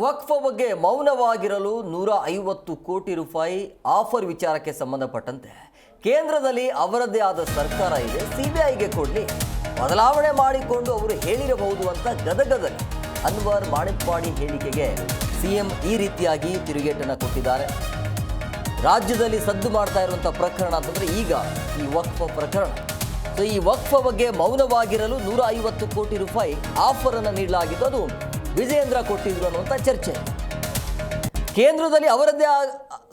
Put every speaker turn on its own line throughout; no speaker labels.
ವಕ್ಫ ಬಗ್ಗೆ ಮೌನವಾಗಿರಲು ನೂರ ಐವತ್ತು ಕೋಟಿ ರೂಪಾಯಿ ಆಫರ್ ವಿಚಾರಕ್ಕೆ ಸಂಬಂಧಪಟ್ಟಂತೆ ಕೇಂದ್ರದಲ್ಲಿ ಅವರದ್ದೇ ಆದ ಸರ್ಕಾರ ಇದೆ, ಸಿಬಿಐಗೆ ಕೊಡಲಿ. ಬದಲಾವಣೆ ಮಾಡಿಕೊಂಡು ಅವರು ಹೇಳಿರಬಹುದು ಅಂತ ಗದಗದಲ್ಲಿ ಅನ್ವರ್ ಮಾಣಿಕ್ವಾಡಿ ಹೇಳಿಕೆಗೆ ಸಿಎಂ ಈ ರೀತಿಯಾಗಿ ತಿರುಗೇಟನ್ನು ಕೊಟ್ಟಿದ್ದಾರೆ. ರಾಜ್ಯದಲ್ಲಿ ಸದ್ದು ಮಾಡ್ತಾ ಇರುವಂಥ ಪ್ರಕರಣ ಅಂತಂದರೆ ಈಗ ಈ ವಕ್ಫ ಪ್ರಕರಣ. ಸೊ ಈ ವಕ್ಫ ಬಗ್ಗೆ ಮೌನವಾಗಿರಲು ನೂರ ಐವತ್ತು ಕೋಟಿ ರೂಪಾಯಿ ಆಫರನ್ನು ನೀಡಲಾಗಿದ್ದು ಅದು ವಿಜಯೇಂದ್ರ ಕೊಟ್ಟಿದ್ರು ಅನ್ನುವಂಥ ಚರ್ಚೆ. ಕೇಂದ್ರದಲ್ಲಿ ಅವರದ್ದೇ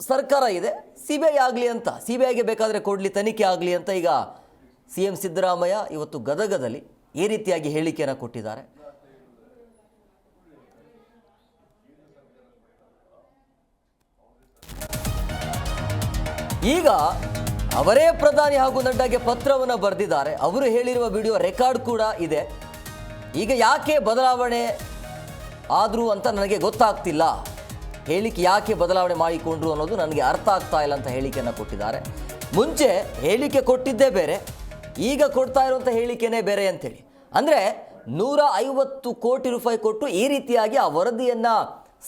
ಸರ್ಕಾರ ಇದೆ. ಸಿ ಬಿ ಐ ಆಗಲಿ ಅಂತ ಸಿ ಬಿ ಐಗೆ ಬೇಕಾದರೆ ಕೊಡಲಿ, ತನಿಖೆ ಆಗಲಿ ಅಂತ ಈಗ ಸಿ ಎಂ ಸಿದ್ದರಾಮಯ್ಯ ಇವತ್ತು ಗದಗದಲ್ಲಿ ಈ ರೀತಿಯಾಗಿ ಹೇಳಿಕೆಯನ್ನು ಕೊಟ್ಟಿದ್ದಾರೆ. ಈಗ ಅವರೇ ಪ್ರಧಾನಿ ಹಾಗೂ ನಡ್ಡಾಗೆ ಪತ್ರವನ್ನು ಬರೆದಿದ್ದಾರೆ. ಅವರು ಹೇಳಿರುವ ವಿಡಿಯೋ ರೆಕಾರ್ಡ್ ಕೂಡ ಇದೆ. ಈಗ ಯಾಕೆ ಬದಲಾವಣೆ ಆದರೂ ಅಂತ ನನಗೆ ಗೊತ್ತಾಗ್ತಿಲ್ಲ. ಹೇಳಿಕೆ ಯಾಕೆ ಬದಲಾವಣೆ ಮಾಡಿಕೊಂಡ್ರು ಅನ್ನೋದು ನನಗೆ ಅರ್ಥ ಆಗ್ತಾ ಇಲ್ಲ ಅಂತ ಹೇಳಿಕೆಯನ್ನು ಕೊಟ್ಟಿದ್ದಾರೆ. ಮುಂಚೆ ಹೇಳಿಕೆ ಕೊಟ್ಟಿದ್ದೇ ಬೇರೆ, ಈಗ ಕೊಡ್ತಾ ಇರುವಂಥ ಹೇಳಿಕೆನೇ ಬೇರೆ ಅಂತೇಳಿ. ಅಂದರೆ ನೂರ ಐವತ್ತು ಕೋಟಿ ರೂಪಾಯಿ ಕೊಟ್ಟು ಈ ರೀತಿಯಾಗಿ ಆ ವರದಿಯನ್ನು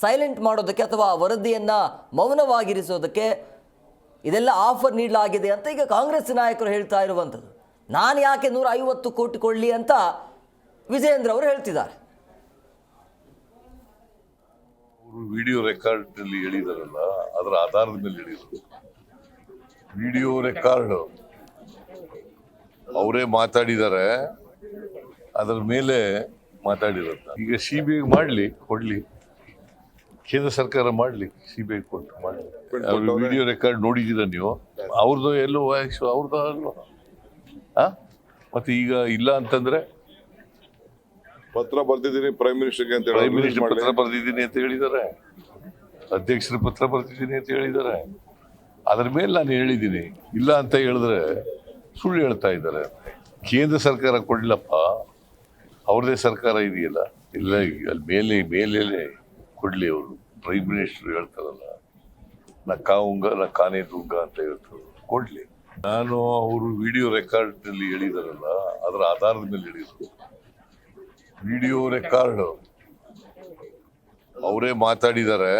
ಸೈಲೆಂಟ್ ಮಾಡೋದಕ್ಕೆ ಅಥವಾ ಆ ವರದಿಯನ್ನು ಮೌನವಾಗಿರಿಸೋದಕ್ಕೆ ಇದೆಲ್ಲ ಆಫರ್ ನೀಡಲಾಗಿದೆ ಅಂತ ಈಗ ಕಾಂಗ್ರೆಸ್ ನಾಯಕರು ಹೇಳ್ತಾ ಇರುವಂಥದ್ದು ನಾನು ಯಾಕೆ ನೂರ ಐವತ್ತು ಕೋಟಿ ಕೊಡಲಿ ಅಂತ ವಿಜಯೇಂದ್ರ ಅವರು ಹೇಳ್ತಿದ್ದಾರೆ
ಅವರು ವಿಡಿಯೋ ರೆಕಾರ್ಡ್ ಅಲ್ಲಿ ಹೇಳಿದಾರಲ್ಲ ಅದರ ಆಧಾರದ ಮೇಲೆ ಹೇಳಿದ್ರು ವಿಡಿಯೋ ರೆಕಾರ್ಡ್. ಅವರೇ ಮಾತಾಡಿದ್ದಾರೆ ಅದರ ಮೇಲೆ ಮಾತಾಡಿರೋದು ಈಗ ಸಿ ಬಿ ಐ ಮಾಡಲಿ ಕೊಡಲಿ. ಕೇಂದ್ರ ಸರ್ಕಾರ ಮಾಡಲಿ ಸಿ ಬಿ ಐ ಕೊಟ್ಟು ಮಾಡಲಿ ಅವ್ರ. ವಿಡಿಯೋ ರೆಕಾರ್ಡ್ ನೋಡಿದ್ದೀರಾ ನೀವು? ಅವ್ರದ್ದು ಎಲ್ಲೋ ವಾಯ್ಸು ಅವ್ರದ್ದು ಅಲ್ವಾ ಹಾಂ ಮತ್ತೆ ಈಗ ಇಲ್ಲ ಅಂತಂದ್ರೆ
ಪತ್ರ ಬರ್ತಿದ್ದೀನಿ ಪ್ರೈಮ್ ಮಿನಿಸ್ಟರ್ಗೆ ಅಂತ ಹೇಳಿ
ಪ್ರೈಮ್ ಮಿನಿಸ್ಟರ್ ಪತ್ರ ಬರೆದಿದ್ದೀನಿ ಅಂತ ಹೇಳಿದ್ದಾರೆ. ಅಧ್ಯಕ್ಷರ ಪತ್ರ ಬರ್ತಿದ್ದೀನಿ ಅಂತ ಹೇಳಿದ್ದಾರೆ. ಅದ್ರ ಮೇಲೆ ನಾನು ಹೇಳಿದ್ದೀನಿ ಇಲ್ಲ ಅಂತ ಹೇಳಿದ್ರೆ ಸುಳ್ಳು ಹೇಳ್ತಾ ಇದ್ದಾರೆ. ಕೇಂದ್ರ ಸರ್ಕಾರ ಕೊಡ್ಲಪ್ಪ ಅವ್ರದೇ ಸರ್ಕಾರ ಇದೆಯಲ್ಲ? ಇಲ್ಲ ಅಲ್ಲಿ ಮೇಲೆ ಮೇಲೇ ಕೊಡಲಿ ಅವರು. ಪ್ರೈಮ್ ಮಿನಿಸ್ಟರ್ ಹೇಳ್ತಾರಲ್ಲ ನಾ ಕಾವುಂಗ ನಾ ಕಾನೇ ದುಂಗ ಅಂತ ಹೇಳ್ತಾರೆ ಕೊಡ್ಲಿ. ನಾನು ಅವರು ವಿಡಿಯೋ ರೆಕಾರ್ಡ್ ಅಲ್ಲಿ ಹೇಳಿದಾರಲ್ಲ ಅದರ ಆಧಾರದ ಮೇಲೆ ಹೇಳಿದ್ರು. Video record. ಅವರೇ ಮಾತಾಡಿದ್ದಾರೆ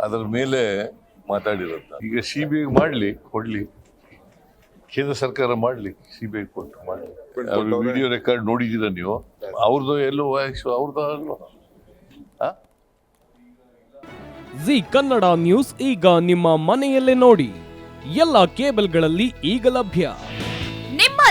ಅದರ ಮೇಲೆ ಮಾತಾಡಿರೋದು ಈಗ ಸಿ ಬಿ ಐ ಮಾಡಲಿ ಕೊಡಲಿ. ಕೇಂದ್ರ ಸರ್ಕಾರ ಮಾಡಲಿ ಸಿ ಬಿ ಐ ಕೊಟ್ಟು ಮಾಡಲಿ ಅವ್ರ ವಿಡಿಯೋ ರೆಕಾರ್ಡ್ ನೋಡಿದ್ದೀರ ನೀವು? ಅವ್ರದ್ದು ಎಲ್ಲೋ ವಾಯ್ಸು ಅವ್ರದ್ದು ಅಲ್ವಾ ಆ?
ಜಿ ಕನ್ನಡ ನ್ಯೂಸ್ ಈಗ ನಿಮ್ಮ ಮನೆಯಲ್ಲೇ ನೋಡಿ. ಎಲ್ಲ ಕೇಬಲ್ಗಳಲ್ಲಿ ಈಗ ಲಭ್ಯ.